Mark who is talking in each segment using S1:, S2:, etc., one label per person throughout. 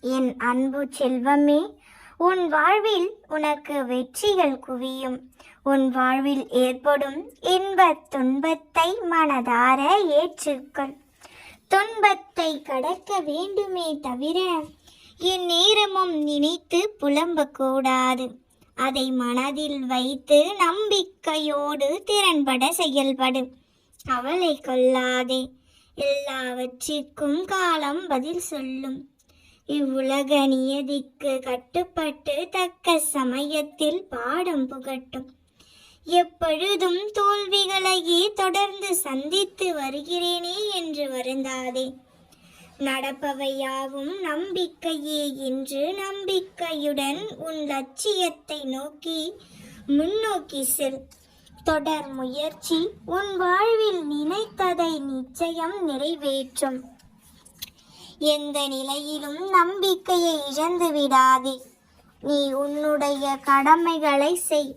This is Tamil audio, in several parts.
S1: என் அன்பு செல்வமே உன் வாழ்வில் உனக்கு வெற்றிகள் குவியும். உன் வாழ்வில் ஏற்படும் இன்பத் துன்பத்தை மனதார ஏற்றுக்கொள். துன்பத்தை கடக்க வேண்டுமே தவிர என் நேரமும் நினைத்து புலம்பக்கூடாது. அதை மனதில் வைத்து நம்பிக்கையோடு திறன்பட செயல்படு. கவலை கொள்ளாதே. எல்லாவற்றிற்கும் காலம் பதில் சொல்லும். இவ்வுலக நியதிக்கு கட்டுப்பட்டு தக்க சமயத்தில் பாடம் புகட்டும். எப்பொழுதும் தோல்விகளையே தொடர்ந்து சந்தித்து வருகிறேனே என்று வருந்தாதே. நடப்பவையாவும் நம்பிக்கையே என்று நம்பிக்கையுடன் உன் லட்சியத்தை நோக்கி முன்னோக்கி செல். தொடர் முயற்சி உன் வாழ்வில் நினைத்ததை நிச்சயம் நிறைவேற்றும். எந்த நிலையிலும் நம்பிக்கையை இழந்து விடாதே. நீ உன்னுடைய கடமைகளை செய்.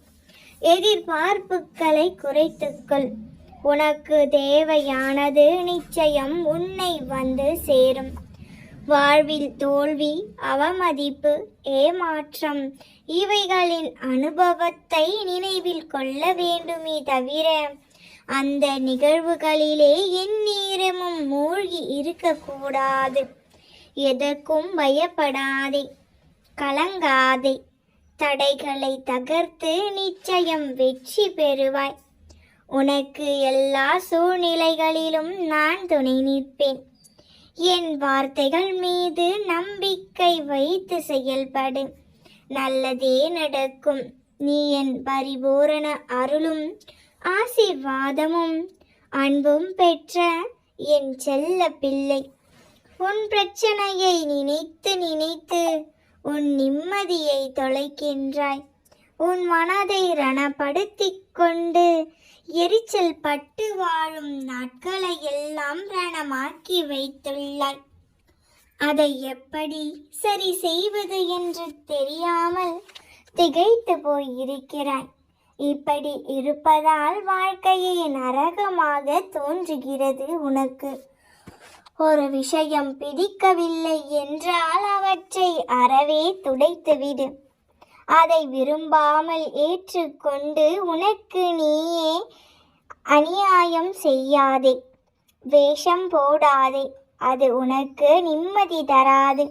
S1: எதிர்பார்ப்புகளை குறைத்துக்கொள் உனக்கு தேவையானது நிச்சயம் உன்னை வந்து சேரும். வாழ்வில் தோல்வி அவமதிப்பு ஏமாற்றம் இவைகளின் அனுபவத்தை நினைவில் கொள்ள வேண்டுமே தவிர அந்த நிகழ்வுகளிலே எந்நேரமும் மூழ்கி இருக்கக்கூடாது. எதற்கும் பயப்படாதே. கலங்காதே. தடைகளை தகர்த்து நிச்சயம் வெற்றி பெறுவாய். உனக்கு எல்லா சூழ்நிலைகளிலும் நான் துணை நிற்பேன். என் வார்த்தைகள் மீது நம்பிக்கை வைத்து செயல்படு. நல்லதே நடக்கும். நீ என் பரிபூரண அருளும் ஆசீர்வாதமும் அன்பும் பெற்ற என் செல்ல பிள்ளை. உன் பிரச்சனையை நினைத்து நினைத்து உன் நிம்மதியை தொலைக்கின்றாய். உன் மனதை ரணப்படுத்திக் கொண்டு எரிச்சல் பட்டு வாழும் நாட்களை எல்லாம் ரணமாக்கி வைத்துள்ளாய். அதை எப்படி சரி செய்வது என்று தெரியாமல் திகைத்து போயிருக்கிறாய். இப்படி இருப்பதால் வாழ்க்கையை நரகமாக தோன்றுகிறது உனக்கு. ஒரு விஷயம் பிடிக்கவில்லை என்றால் அவற்றை அறவே துடைத்துவிடு அதை விரும்பாமல் ஏற்றுக்கொண்டு உனக்கு நீயே அநியாயம் செய்யாதே. வேஷம் போடாதே. அது உனக்கு நிம்மதி தராது.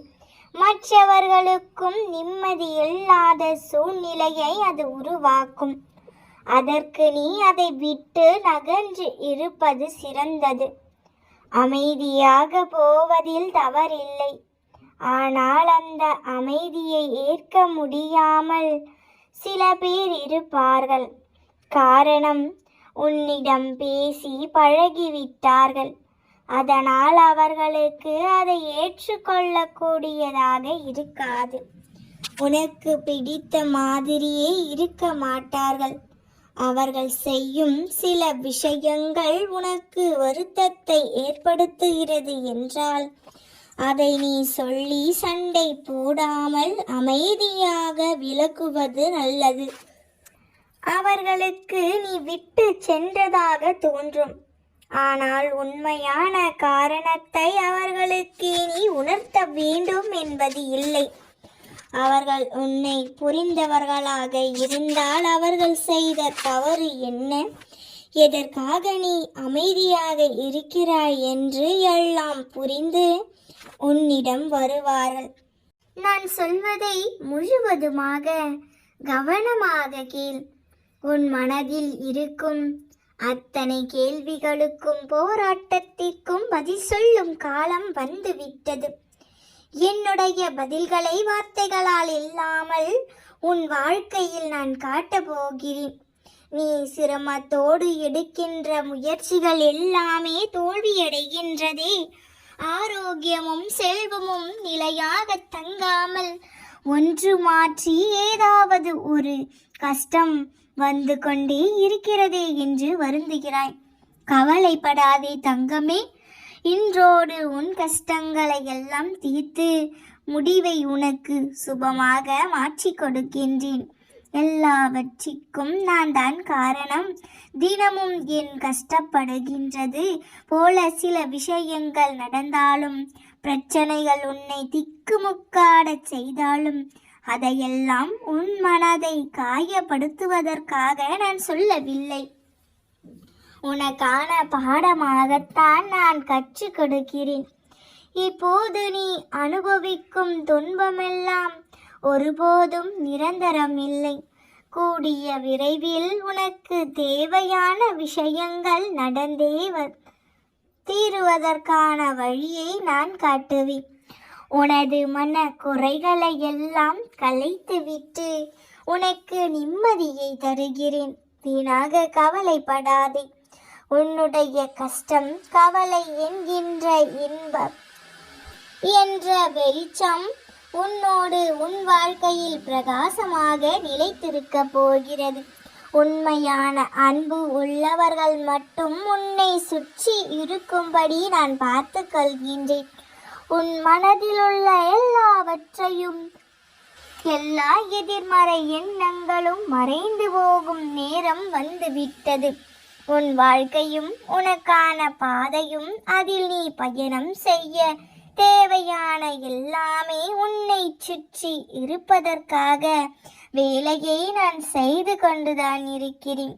S1: மற்றவர்களுக்கும் நிம்மதி இல்லாத சூழ்நிலையை அது உருவாக்கும். அதற்கு நீ அதை விட்டு நகன்று இருப்பது சிறந்தது. அமைதியாக போவதில் தவறில்லை. ஆனால் அந்த அமைதியை ஏற்க முடியாமல் சில பேர் இருப்பார்கள். காரணம் உன்னிடம் பேசி பழகிவிட்டார்கள். அதனால் அவர்களுக்கு அதை ஏற்றுக்கொள்ளக்கூடியதாக இருக்காது. உனக்கு பிடித்த மாதிரியே இருக்க மாட்டார்கள். அவர்கள் செய்யும் சில விஷயங்கள் உனக்கு வருத்தத்தை ஏற்படுத்துகிறது என்றால் அதை நீ சொல்லி சண்டை போடாமல் அமைதியாக விலக்குவது நல்லது. அவர்களுக்கு நீ விட்டு சென்றதாக தோன்றும். ஆனால் உண்மையான காரணத்தை அவர்களுக்கு நீ உணர்த்த வேண்டும் என்பது இல்லை. அவர்கள் உன்னை புரிந்தவர்களாக இருந்தால் அவர்கள் செய்த தவறு என்ன? எதற்காக நீ அமைதியாக இருக்கிறாய் என்று எல்லாம் புரிந்து உன்னிடம் வருவார்கள். நான் சொல்வதை முழுவதுமாக கவனமாக கேள். உன் மனதில் இருக்கும் அத்தனை கேள்விகளுக்கும் போராட்டத்திற்கும் பதில் சொல்லும் காலம் வந்துவிட்டது. என்னுடைய பதில்களை வார்த்தைகளால் இல்லாமல் உன் வாழ்க்கையில் நான் காட்டப் போகிறேன். நீ சிரமத்தோடு எடுக்கின்ற முயற்சிகள் எல்லாமே தோல்வியடைகின்றதே. ஆரோக்கியமும் செல்வமும் நிலையாக தங்காமல் ஒன்று மாற்றி ஏதாவது ஒரு கஷ்டம் வந்து கொண்டே இருக்கிறதே என்று வருந்துகிறாய். கவலைப்படாதே தங்கமே. இன்றோடு உன் கஷ்டங்களை எல்லாம் தீர்த்து முடிவை உனக்கு சுபமாக மாற்றிக் கொடுக்கின்றேன். எல்லாவற்றிற்கும் நான் தான் காரணம். தினமும் என் கஷ்டப்படுகின்றது? போல சில விஷயங்கள் நடந்தாலும் பிரச்சனைகள் உன்னை திக்குமுக்காடச் செய்தாலும் அதையெல்லாம் உன் மனதை காயப்படுத்துவதற்காக நான் சொல்லவில்லை. உனக்கான பாடமாகத்தான் நான் கற்றுக் கொடுக்கிறேன். இப்போது நீ அனுபவிக்கும் துன்பமெல்லாம் ஒருபோதும் நிரந்தரம் இல்லை கூடிய விரைவில் உனக்கு தேவையான விஷயங்கள் நடந்தே வ- தீருவதற்கான வழியை நான் காட்டுவேன். உனது மன குறைகளை எல்லாம் கலைத்துவிட்டு உனக்கு நிம்மதியை தருகிறேன். வீணாக கவலைப்படாதே. உன்னுடைய கஷ்டம் கவலை என்கின்ற இன்பம். என்ற வெளிச்சம் உன்னோடு உன் வாழ்க்கையில் பிரகாசமாக நிலைத்திருக்க போகிறது. உண்மையான அன்பு உள்ளவர்கள் மட்டும் உன்னை சுற்றி இருக்கும்படி நான் பார்த்து கொள்கின்றேன். உன் மனதிலுள்ள எல்லாவற்றையும் எல்லா எதிர்மறை எண்ணங்களும் மறைந்து போகும் நேரம் வந்துவிட்டது. உன் வாழ்க்கையும் உனக்கான பாதையும் அதில் நீ பயணம் செய்ய. தேவையான எல்லாமே உன்னை சுற்றி இருப்பதற்காக வேலையை நான் செய்து கொண்டுதான் இருக்கிறேன்.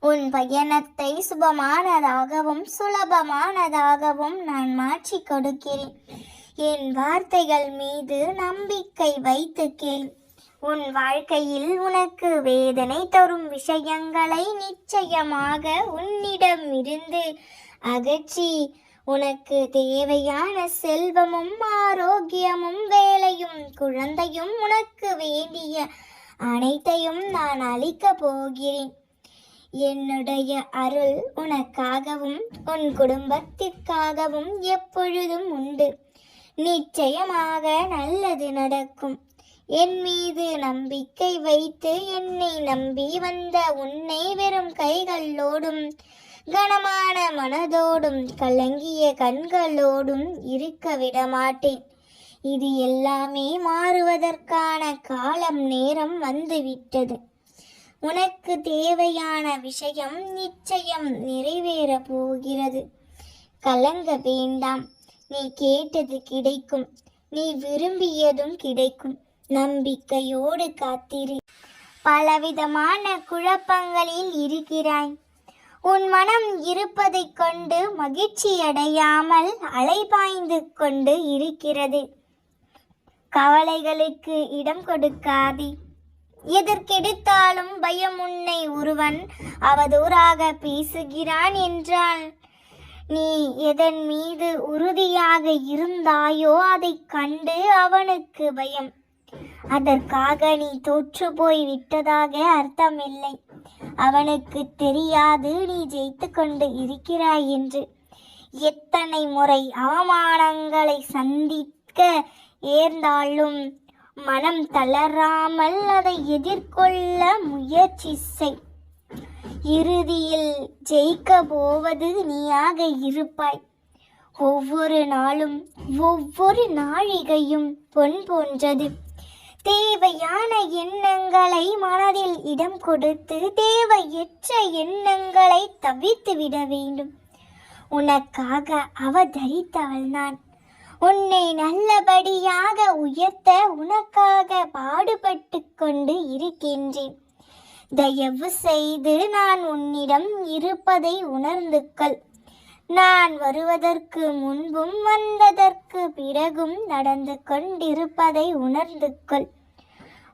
S1: உன் பயணத்தை சுபமானதாகவும் சுலபமானதாகவும் நான் மாற்றிக் கொடுக்கிறேன். என் வார்த்தைகள் மீது நம்பிக்கை வைத்து கேள் உன் வாழ்க்கையில் உனக்கு வேதனை தரும் விஷயங்களை நிச்சயமாக உன்னிடம் இருந்து அகற்றி உனக்கு தேவையான செல்வமும் ஆரோக்கியமும் வேலையும் குழந்தையும் உனக்கு வேண்டிய அனைத்தையும் நான் அளிக்கப் போகிறேன். என்னுடைய அருள் உனக்காகவும் உன் குடும்பத்திற்காகவும் எப்பொழுதும் உண்டு. நிச்சயமாக நல்லது நடக்கும். என் மீது நம்பிக்கை வைத்து என்னை நம்பி வந்த உன்னை வெறும் கைகளோடும் கனமான மனதோடும் கலங்கிய கண்களோடும் இருக்க விட மாட்டேன் இது எல்லாமே மாறுவதற்கான காலம் நேரம் வந்துவிட்டது. உனக்கு தேவையான விஷயம் நிச்சயம் நிறைவேற போகிறது. கலங்க வேண்டாம். நீ கேட்டது கிடைக்கும். நீ விரும்பியதும் கிடைக்கும். நம்பிக்கையோடு காத்திரு. பலவிதமான குழப்பங்களில் இருக்கிறாய். உன் மனம் இருப்பதைக் கொண்டு மகிழ்ச்சியடையாமல் அலைபாய்ந்து கொண்டு இருக்கிறது. கவலைகளுக்கு இடம் கொடுக்காதே. எதற்கெடுத்தாலும் பயம் உன்னை ஒருவன் அவதூறாக பேசுகிறான் என்றால் நீ எதன் மீது உறுதியாக இருந்தாயோ அதைக் கண்டு அவனுக்கு பயம். அதற்காக நீ தோற்று போய் விட்டதாக அர்த்தமில்லை. அவனுக்கு தெரியாது நீ ஜெயித்து கொண்டு இருக்கிறாய் என்று. எத்தனை முறை அவமானங்களை சந்திக்க ஏர்ந்தாலும் மனம் தளராமல் அதை எதிர்கொள்ள முயற்சி செய். இறுதியில் ஜெயிக்க போவது நீயாக இருப்பாய். ஒவ்வொரு நாளும் ஒவ்வொரு நாழிகையும் பொன் போன்றது. தேவையான எண்ணங்களை மனதில் இடம் கொடுத்து தேவையற்ற எண்ணங்களை தவிர்த்து விட வேண்டும். உனக்காக அவதரித்தவள் நான் உன்னை நல்லபடியாக உயர்த்த உனக்காக பாடுபட்டு கொண்டு இருக்கின்றேன். தயவு செய்து நான் உன்னிடம் இருப்பதை உணர்ந்துக்கள். நான் வருவதற்கு முன்பும் வந்ததற்கு பிறகும் நடந்து கொண்டிருப்பதை உணர்ந்து கொள்.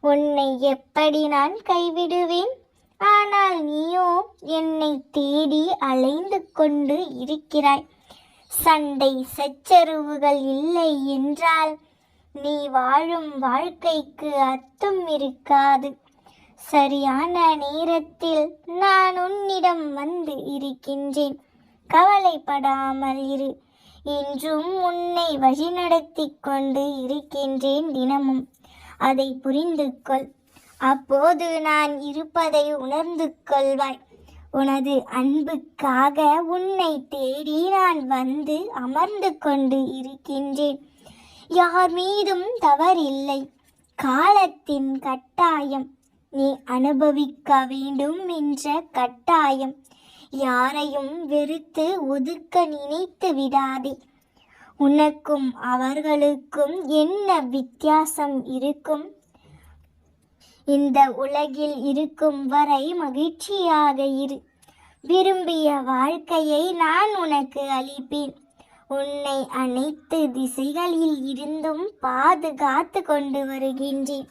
S1: உன்னை எப்படி நான் கைவிடுவேன்? ஆனால் நீயோ என்னை தேடி அலைந்து கொண்டு இருக்கிறாய். சண்டை சச்சரவுகள் இல்லை என்றால் நீ வாழும் வாழ்க்கைக்கு அர்த்தம் இருக்காது. சரியான நேரத்தில் நான் உன்னிடம் வந்து இருக்கின்றேன். கவலைப்படாமல் இரு. இன்றும் உன்னை வழிநடத்தி கொண்டு இருக்கின்றேன் தினமும். அதை புரிந்து கொள் அப்போது நான் இருப்பதை உணர்ந்து கொள்வாய். உனது அன்புக்காக உன்னை தேடி நான் வந்து அமர்ந்து கொண்டு இருக்கின்றேன். யார் மீதும் தவறில்லை. காலத்தின் கட்டாயம். நீ அனுபவிக்க வேண்டும் என்ற கட்டாயம். யாரையும் வெறுத்து ஒதுக்க நினைத்து விடாதே. உனக்கும் அவர்களுக்கும் என்ன வித்தியாசம் இருக்கும்? இந்த உலகில் இருக்கும் வரை மகிழ்ச்சியாக இரு. விரும்பிய வாழ்க்கையை நான் உனக்கு அளிப்பேன். உன்னை அனைத்து திசைகளில் இருந்தும் பாதுகாத்து கொண்டு வருகின்றேன்.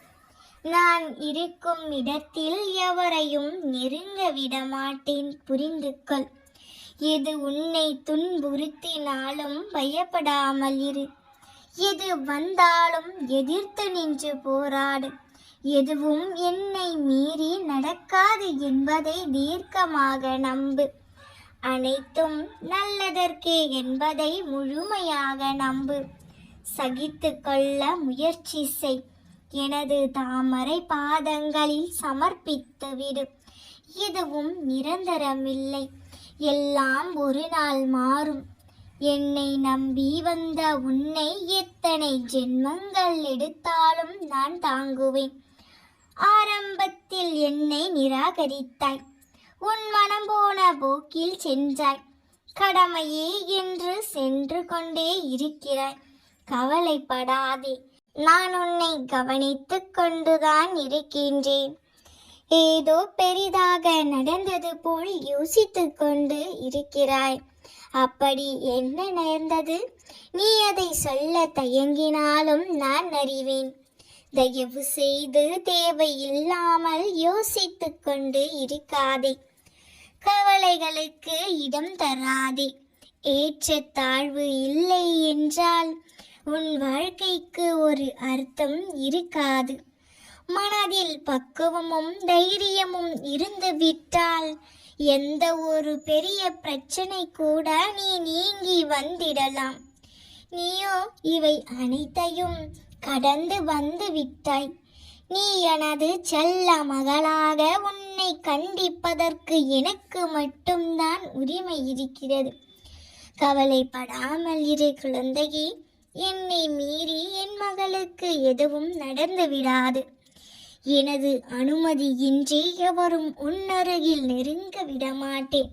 S1: நான் இருக்கும் இடத்தில் எவரையும் நெருங்க விடமாட்டேன். புரிந்து கொள். எது உன்னை துன்புறுத்தினாலும் பயப்படாமல் இரு. எது வந்தாலும் எதிர்த்து நின்று போராடு. எதுவும் என்னை மீறி நடக்காது என்பதை தீர்க்கமாக நம்பு. அனைத்தும் நல்லதற்கே என்பதை முழுமையாக நம்பு. சகித்து கொள்ள முயற்சி செய். எனது தாமரை பாதங்களில் சமர்ப்பித்து விடு. எதுவும் நிரந்தரமில்லை. எல்லாம் ஒரு நாள் மாறும். என்னை நம்பி வந்த உன்னை எத்தனை ஜென்மங்கள் எடுத்தாலும் நான் தாங்குவேன். ஆரம்பத்தில் என்னை நிராகரித்தாய். உன் மனம் போன போக்கில் சென்றாய். கடமையே என்று சென்று கொண்டே இருக்கிறாய். கவலைப்படாதே. நான் உன்னை கவனித்துக் கொண்டுதான் இருக்கின்றேன். ஏதோ பெரிதாக நடந்தது போல் யோசித்துக் கொண்டு இருக்கிறாய். அப்படி என்ன நேர்ந்தது நீ அதை சொல்ல தயங்கினாலும் நான் அறிவேன். தயவு செய்து தேவையில்லாமல் யோசித்துக் கொண்டு இருக்காதே. கவலைகளுக்கு இடம் தராதே. ஏற்ற தாழ்வு இல்லை என்றால் உன் வாழ்க்கைக்கு ஒரு அர்த்தம் இருக்காது. மனதில் பக்குவமும் தைரியமும் இருந்து விட்டால் எந்த ஒரு பெரிய பிரச்சனை கூட நீ நீங்கி வந்திடலாம். நீயோ இவை அனைத்தையும் கடந்து வந்து விட்டாய். நீ எனது செல்ல மகளாக உன்னை கண்டிப்பதற்கு எனக்கு மட்டும்தான் உரிமை இருக்கிறது. கவலைப்படாமல் இரு குழந்தையே என்னை மீறி என் மகளுக்கு எதுவும் நடந்து விடாது. எனது அனுமதியின்றி எவரும் உன்னருகில் நெருங்க விடமாட்டேன்.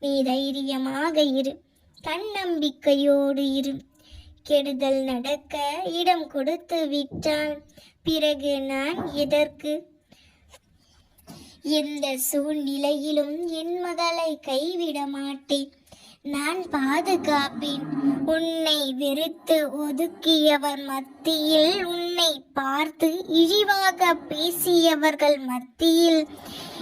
S1: நீ தைரியமாக இரு. தன்னம்பிக்கையோடு இரு. கெடுதல் நடக்க இடம் கொடுத்து விட்டால் பிறகு நான் எதற்கு? எந்த சூழ்நிலையிலும் என் மகளை கைவிட மாட்டேன் நான் பாதுகாப்பேன். உன்னை வெறுத்து ஒதுக்கியவர் மத்தியில் உன்னை பார்த்து இழிவாக பேசியவர்கள் மத்தியில்.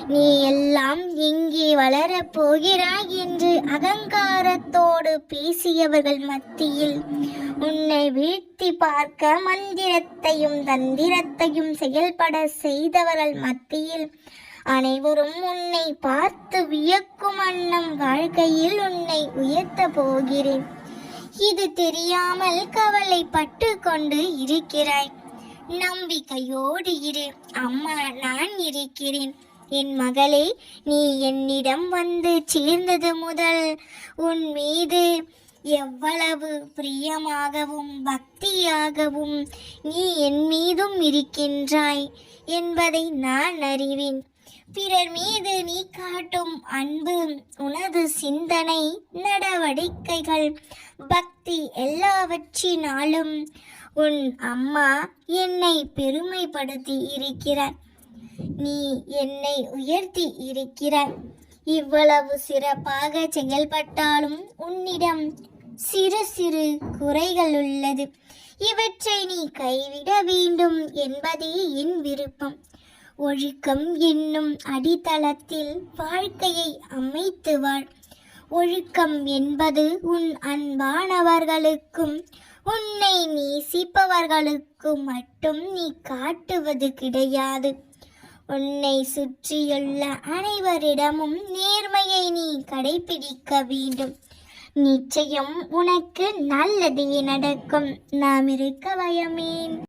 S1: நீ எல்லாம் எங்கே வளரப் போகிறாய் என்று அகங்காரத்தோடு பேசியவர்கள் மத்தியில். உன்னை வீழ்த்தி பார்க்க மந்திரத்தையும் தந்திரத்தையும் செயல்பட செய்தவர்கள் மத்தியில். அனைவரும் உன்னை பார்த்து வியக்கும் வண்ணம் வாழ்க்கையில் உன்னை உயர்த்த போகிறேன். இது தெரியாமல் கவலைப்பட்டு கொண்டு இருக்கிறாய். நம்பிக்கையோடு இரு. அம்மா நான் இருக்கிறேன். என் மகளே நீ என்னிடம் வந்து சேர்ந்தது முதல். உன் மீது எவ்வளவு பிரியமாகவும் பக்தியாகவும் நீ என் மீதும் இருக்கின்றாய் என்பதை நான் அறிவேன். பிறர் மீது நீ காட்டும் அன்பு உனது சிந்தனை நடவடிக்கைகள் பக்தி எல்லாவற்றினாலும் உன் அம்மா என்னை பெருமைப்படுத்தி இருக்கிறார். நீ என்னை உயர்த்தி இருக்கிறார். இவ்வளவு சிறப்பாக செயல்பட்டாலும் உன்னிடம் சிறு சிறு குறைகள் உள்ளது. இவற்றை நீ கைவிட வேண்டும் என்பதே என் விருப்பம். ஒழுக்கம் என்னும் அடித்தளத்தில் வாழ்க்கையை அமைத்து வாழ் ஒழுக்கம் என்பது உன் அன்பானவர்களுக்கும் உன்னை நேசிப்பவர்களுக்கும் மட்டும் நீ காட்டுவது கிடையாது. உன்னை சுற்றியுள்ள அனைவரிடமும் நேர்மையை நீ கடைபிடிக்க வேண்டும். நிச்சயம் உனக்கு நல்லதே நடக்கும். நாம் இருக்க பயமேன்